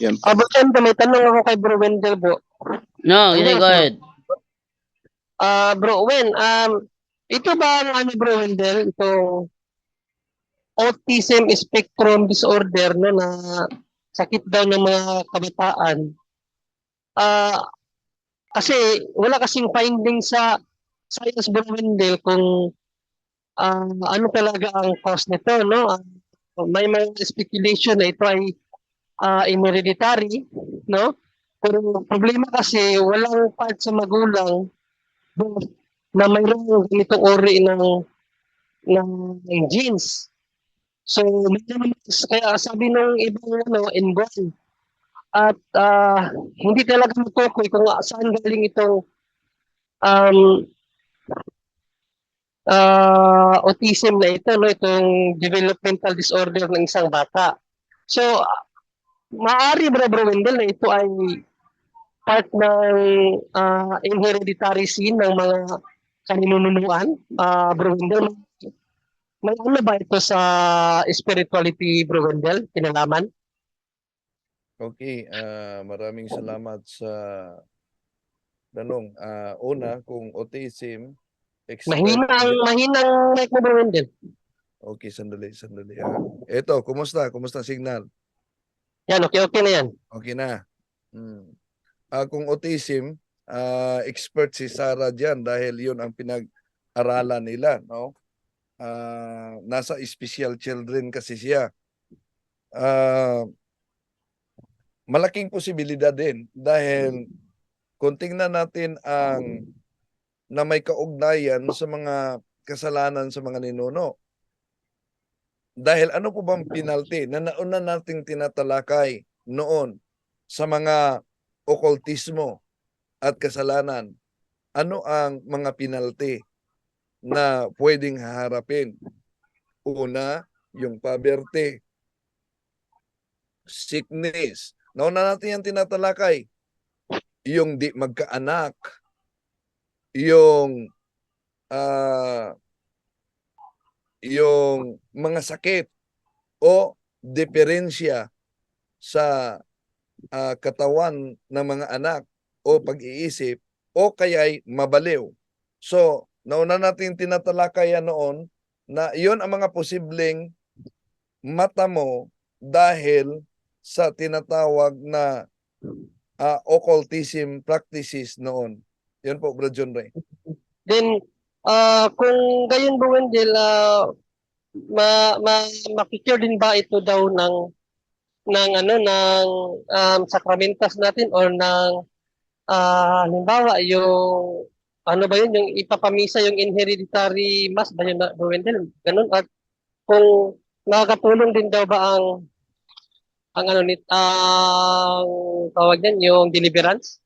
Yan po. Ah, Wendell, may tanong ako kay Bro Wendell po. No, hindi, go ahead. Ah, Bro Wen, um, ito ba ang ano Bro Wendell, itong autism spectrum disorder no na sakit daw ng mga kabataan. Ah, kasi wala kasing finding sa science Bro Wendell kung ah, ano talaga ang cause nito no. Ah, may mga speculation na ito ay ah, hereditary no. Pero problema kasi walang part sa magulang na mayroong ganitong uri ng ng, ng genes. So, kaya sabi ng ibang ano, inborn, at ah, hindi talaga matukoy kung saan galing itong um, ah, autism na ito, no, itong developmental disorder ng isang bata. So, maaari bro, bro Wendell, na ito ay part ng ah, inheritary scene ng mga kaninununuan, ah Bro Wendell. May ano ba ito sa spirituality, Bro Wendell? Kinalaman? Okay, ah, maraming salamat sa tanong. Ah, una, kung autism, expert- Mahina ang mahinang mic mo, Bro Wendell. Okay, sandali, sandali. Ah. Eto, kumusta? Kumusta signal? Yan, okay, okay na yan. Okay na. Hmm. Ah, kung autism, ah, expert si Sarah diyan dahil 'yun ang pinag-aralan nila, no? Ah, nasa special children kasi siya. Ah, malaking posibilidad din dahil kung tingnan natin ang na may kaugnayan sa mga kasalanan sa mga ninuno. Dahil ano po bang penalty na nauna nating tinatalakay noon sa mga okultismo at kasalanan? Ano ang mga penalty na pwedeng haharapin? Una, yung poverty, sickness. Nauna natin yung tinatalakay. Yung di magkaanak, yung ah yung mga sakit o diferensya sa ah, katawan ng mga anak o pag-iisip o kaya'y mabaliw. So, nauna natin tinatalakayan noon na iyon ang mga posibleng mata mo dahil sa tinatawag na ah, occultism practices noon. Yan po, Bro John Ray. Then, ah kung gayon, Bro Wendell, ah ma, ma, makikure din ba ito daw ng ng ano ng um, sakramentas natin or ng ah halimbawa yung ano ba yun yung ipapamisa yung inheritary mass ba yun na Wendell? Ganun at kung nakakatulong din daw ba ang ang ano nit ang tawag niyan yung deliverance?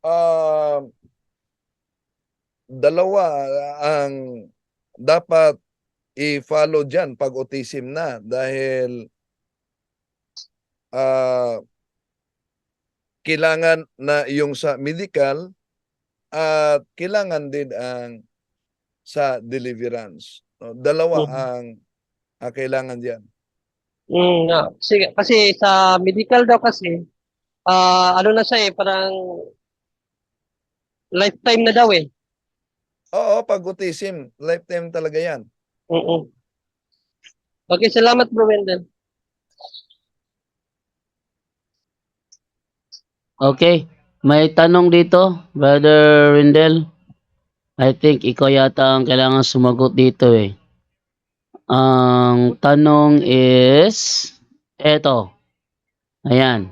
Um, dalawa ang dapat i-follow dyan pag autism na dahil ah kailangan na yung sa medical at kailangan din ang sa deliverance. No, Dalawa Mhm. ang ah, kailangan diyan. Mm, nga. Kasi, kasi sa medical daw kasi, ah ano na siya eh, parang lifetime na daw eh. Oo, pag autism, lifetime talaga yan. mm Okay, salamat bro Wendell. Okay. May tanong dito, Brother Wendell. I think ikaw yata ang kailangan sumagot dito eh. Ang tanong is, eto. Ayan.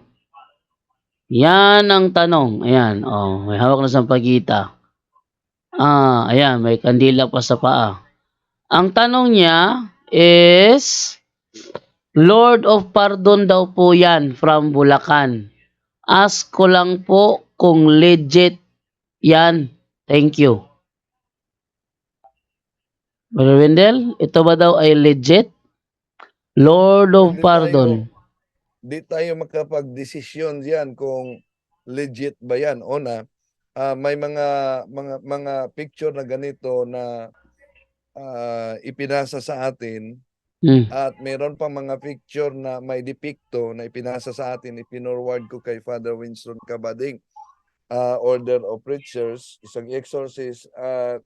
Yan ang tanong. Ayan. Oh, may hawak na sa pagita. Ah, ayan. May kandila pa sa paa. Ang tanong niya is, Lord of Pardon daw po yan from Bulacan. Ask ko lang po kung legit yan. Thank you. Brother Wendell, ito ba daw ay legit? Lord of Hindi Pardon. Di tayo makapag-desisyon diyan kung legit ba yan. Una, ah, may mga mga mga picture na ganito na ah, ipinasa sa atin Hmm. At meron pa mga picture na may depikto na ipinasa sa atin, ipinorward ko kay Father Winston Cabading. Ah, Order of Preachers, isang exorcist at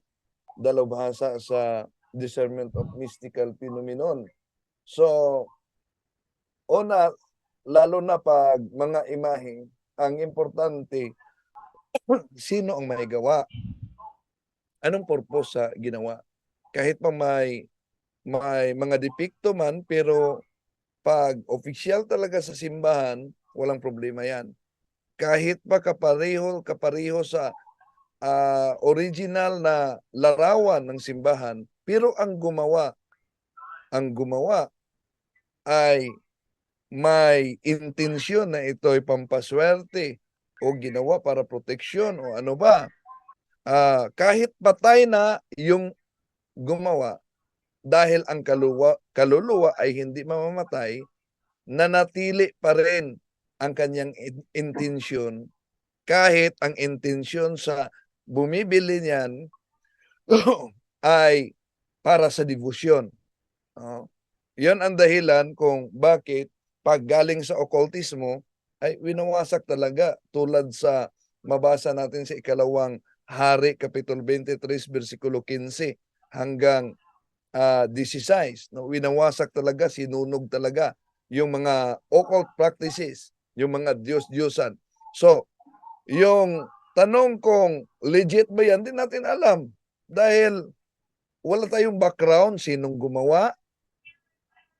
dalubhasa sa discernment of mystical phenomenon. So, una, lalo na pag mga imahe, ang importante, sino ang may gawa? Anong purpose sa ginawa? Kahit pa may may mga depikto man, pero pag official talaga sa simbahan, walang problema yan. Kahit pa kapareho, kapareho sa ah, original na larawan ng simbahan, pero ang gumawa, ang gumawa ay may intensyon na ito'y pampaswerte o ginawa para proteksyon o ano ba. Ah, kahit patay na yung gumawa, dahil ang kaluwa, kaluluwa ay hindi mamamatay, nanatili pa rin ang kanyang in- intensyon kahit ang intensyon sa bumibili niyan ay para sa devotion. Oh. Yan ang dahilan kung bakit pag galing sa occultismo ay winawasak talaga tulad sa mabasa natin sa ikalawang Hari Kapitulo 23 versikulo 15 hanggang ah 16 no winawasak talaga sinunog talaga yung mga occult practices yung mga Diyos-Diyosan so yung tanong kung legit ba yan, di natin alam. Dahil wala tayong background, sinong gumawa,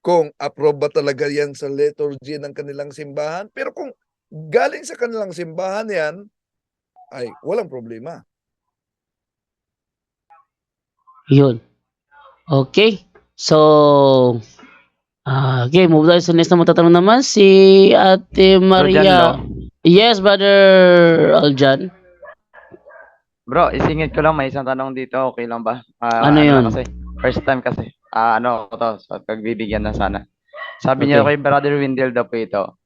kung approve ba talaga yan sa liturgy ng kanilang simbahan. Pero kung galing sa kanilang simbahan yan, ay walang problema. Yun. Okay. So, ah, okay, move tayo sa next na matatanong naman si Ate Maria. Yes, Brother Aljan. Bro, isingit ko lang, may isang tanong dito, okay lang ba? Ah, Ano yun? lang Kasi, first time kasi. Ah, ano ko to, sa pagbibigyan na sana. Sabi niya Okay. kay Brother Windel daw po ito.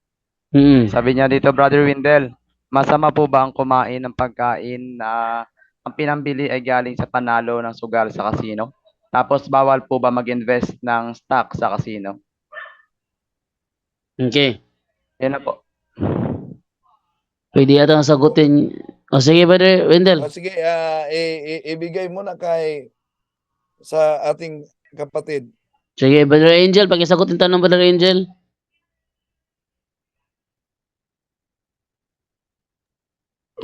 Mm. Sabi niya dito, Brother Windel, masama po ba ang kumain ng pagkain na ang pinambili ay galing sa panalo ng sugal sa kasino? Tapos bawal po ba mag-invest ng stock sa kasino? Okay. Yan na po. Pwede yata ang sagutin. O sige, Brother Wendell. O sige, i- i- ibigay mo na kay sa ating kapatid. Sige, Brother Angel, pakisagutin tanong, Brother Angel.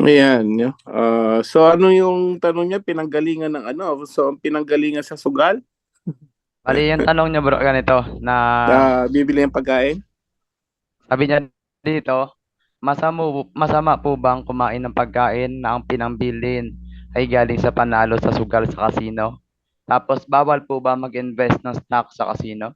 Ayan? Ah, so ano yung tanong niya? Pinanggalingan ng ano? So ang pinanggalingan sa sugal? Bali, yung tanong niya bro, ganito, na Na bibili ng pagkain? Sabi niya dito, masama, masama po bang kumain ng pagkain na ang pinambilin ay galing sa panalo sa sugal sa kasino? Tapos bawal po ba mag-invest ng stock sa kasino?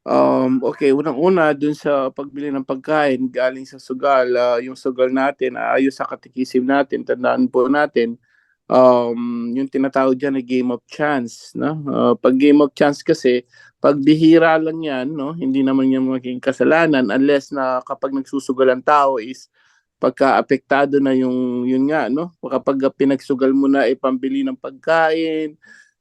Um, okay, unang-una dun sa pagbili ng pagkain galing sa sugal, ah, yung sugal natin, ah, ayos sa katikisim natin, tandaan po natin, um, yung tinatawag dyan na game of chance. No? Ah, pag game of chance kasi, pag bihira lang yan, no? hindi naman yan maging kasalanan unless na kapag nagsusugal ang tao is pagka apektado na yung yun nga no kapag pinagsugal mo na ipambili ng pagkain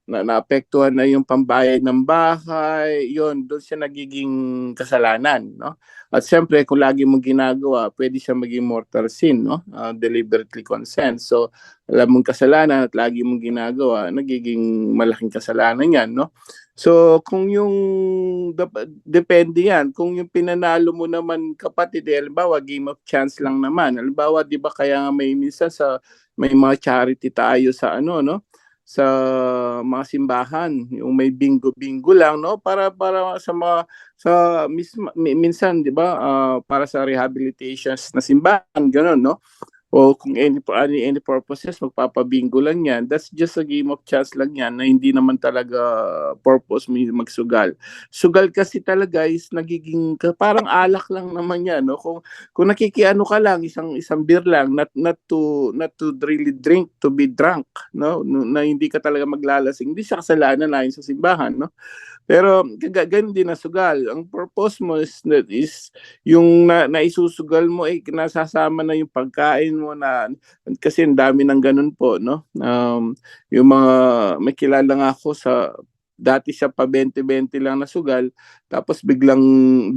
na naapektuhan na yung pambayad ng bahay, yon doon siya nagiging kasalanan, no? At siyempre, kung lagi mong ginagawa, pwede siya maging mortal sin, no? Ah, deliberately consent. So, alam mong kasalanan at lagi mong ginagawa, nagiging malaking kasalanan yan, no? So, kung yung, depende yan, kung yung pinanalo mo naman kapatid, eh, halimbawa, game of chance lang naman. Halimbawa, di ba kaya nga may minsan sa, may mga charity tayo sa ano, no? sa mga simbahan, yung may bingo-bingo lang no para para sa mga sa mis, mi- minsan 'di ba ah, para sa rehabilitations na simbahan ganun no o kung any any, any purposes magpapabingo lang yan. That's just a game of chance lang yan na hindi naman talaga purpose mo yung magsugal. Sugal kasi talaga is nagiging parang alak lang naman yan no? Kung kung nakikiano ka lang isang isang beer lang not not to not to really drink to be drunk no? Na hindi ka talaga maglalasing. Hindi siya kasalanan ayon sa simbahan no pero ganun din na sugal. Ang purpose mo is, is yung na, naisusugal mo ay nasasama na yung pagkain mo na kasi ang dami ng ganun po no? Um, yung mga may kilala nga ako sa dati siya pa 20-20 lang na sugal, tapos biglang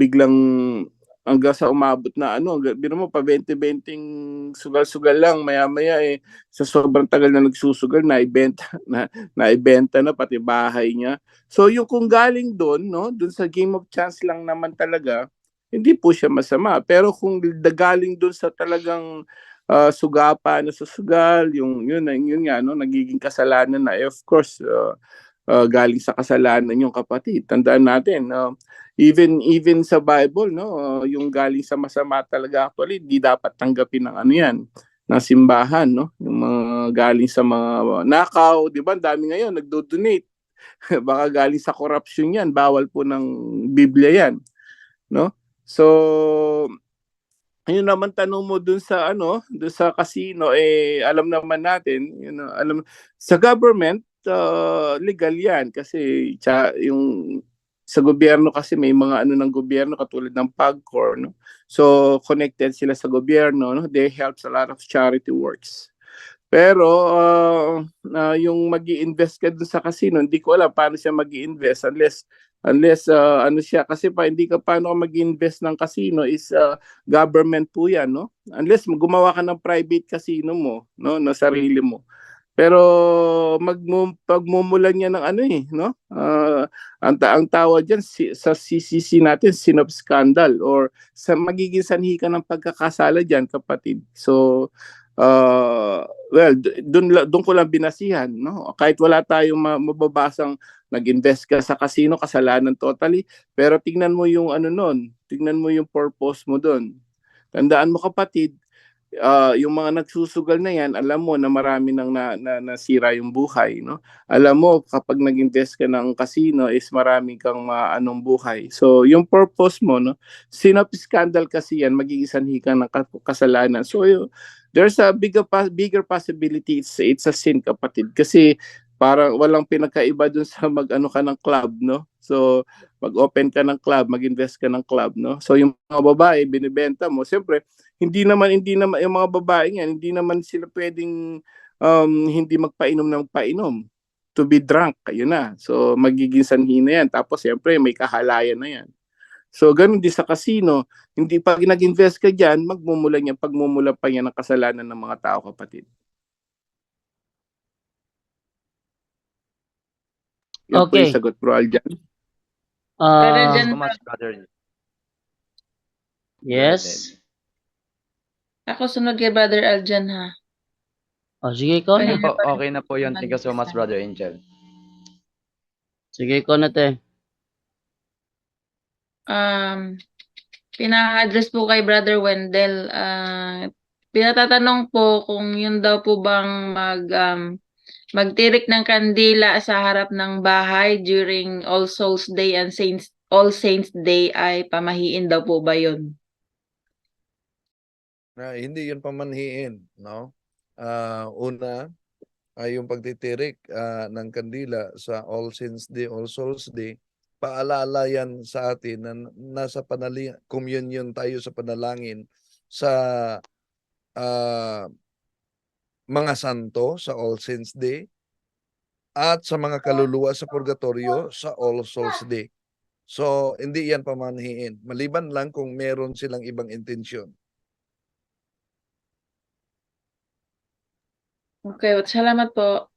biglang hanggang sa umabot na ano, biro mo pa 20-20 sugal-sugal lang, maya-maya eh sa sobrang tagal na nagsusugal na ibenta na naibenta na pati bahay niya. So yung kung galing doon, no, doon sa game of chance lang naman talaga, hindi po siya masama. Pero kung galing doon sa talagang uh, sugapa na susugal, yung yun yun nga no, nagiging kasalanan na eh, of course uh, uh, galing sa kasalanan yung kapatid. Tandaan natin, uh, even even sa Bible no, uh, yung galing sa masama talaga actually hindi dapat tanggapin ng ano yan ng simbahan no? Yung mga galing sa mga nakaw di ba? Dami ngayon nagdo-donate. Baka galing sa corruption yan bawal po ng Biblia yan no? So yun naman tanong mo dun sa ano dun sa casino eh alam naman natin you know, alam sa government uh, legal yan. Kasi tsa, yung sa gobyerno kasi may mga ano ng gobyerno katulad ng PAGCOR no? So connected sila sa gobyerno no? They help a lot of charity works. Pero uh, uh, yung mag invest ka dun sa casino hindi ko alam paano siya mag invest unless unless uh, ano siya. Kasi pa hindi ka paano ka mag-invest ng casino is uh, government po yan no? Unless gumawa ka ng private casino mo no? Na sarili mo pero magmum pagmumulan niya ng ano eh no? Uh, ang, ta- ang tawag diyan si, sa CCC natin sinop scandal or sa magiging sanhi ka ng pagkakasala diyan kapatid. So uh, well doon doon ko lang binasihan no? Kahit wala tayong ma- mababasang nag-invest ka sa casino kasalanan totally pero tignan mo yung ano noon tignan mo yung purpose mo doon tandaan mo kapatid uh, yung mga nagsusugal na yan alam mo na marami nang na, na, nasira yung buhay no? Alam mo kapag nag-invest ka ng casino is marami kang maanong buhay. So yung purpose mo no? Sinop scandal kasi yan magiging sanhi ka ng ka- kasalanan. So yun, there's a bigger bigger possibility it's it's a sin kapatid. Kasi parang walang pinakaiba dun sa mag-ano ka ng club no? So mag-open ka ng club mag-invest ka ng club no? So yung mga babae binibenta mo. Siyempre hindi naman hindi naman yung mga babae yan hindi naman sila pwedeng um, hindi magpainom ng painom. To be drunk yun na. So magiging sanhi na yan. Tapos siyempre may kahalayan na yan. So, ganun din sa casino, hindi pag nag-invest ka dyan, magmumula niya, pagmumula pa niya ng kasalanan ng mga tao, kapatid. Yan po Okay. yung sagot, bro Aljan. Ah, Brother Jan- so much, brother. yes. Ako sunod kay Brother Aljan ha. O, sige, ikaw na. Okay na po yun. Thank you so much, brother Angel. Sige, ikaw na, te. Um, pina-address po kay Brother Wendell. ah pinatatanong po kung yun daw po bang mag um, magtirik ng kandila sa harap ng bahay during All Souls Day and Saints All Saints Day ay pamahiin daw po ba yun? na hindi yun pamanhiin, no? Ah, una ay yung pagtitirik ah, ng kandila sa All Saints Day, All Souls Day. Paalala yan sa atin na nasa panali communion tayo sa panalangin sa ah, mga santo sa All Saints Day at sa mga kaluluwa sa purgatorio sa All Souls Day. So, hindi yan pamanhiin. Maliban lang kung meron silang ibang intensyon. Okay, salamat po.